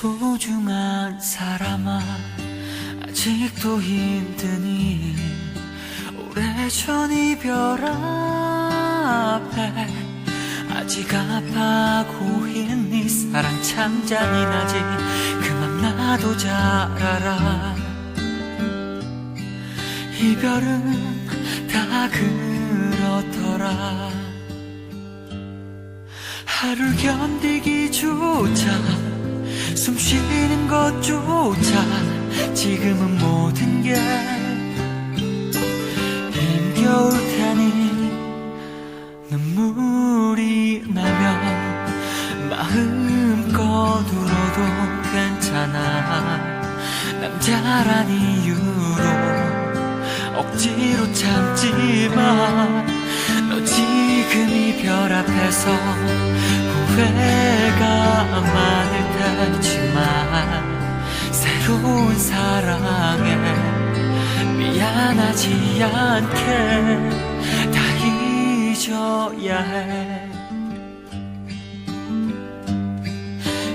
소중한 사람아 아직도 힘드니 오래전 이별 앞에 아직 아파하고 있니 사랑 참 잔인하지. 그만 나도 잘 알아. 이별은 다 그렇더라. 하루 견디기조차 숨 쉬는 것조차 지금은 모든 게 힘겨울 테니 눈물이 나면 마음껏 울어도 괜찮아. 남자란 이유로 억지로 참지만 너 지금 이 별 앞에서 후회가 미안하지 않게 다 잊어야 해.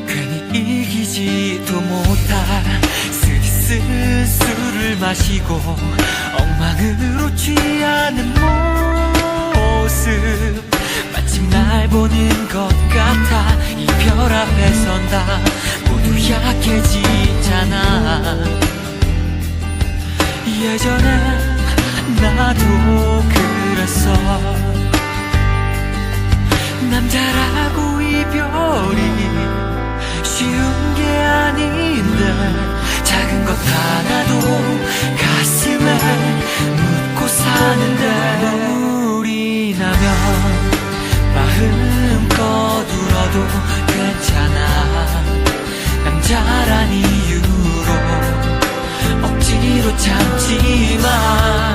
괜히 이기지도 못할 스리스 술을 마시고 엉망으로 취하는 모습. 마침 날 보는 것 같아 이 별 앞에 선다 모두 약해지잖아. 예전에 나도 그랬어. 남자라고 이별이 쉬운 게 아닌데 작은 것 하나도 가슴에 묻고 사는데 눈물이 나면 마음껏 울어도 괜찮아. 남자란 이유로 억지로 참지만 너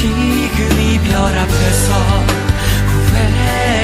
지금 이별 앞에서 후회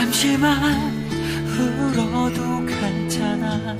잠시만 울어도 괜찮아.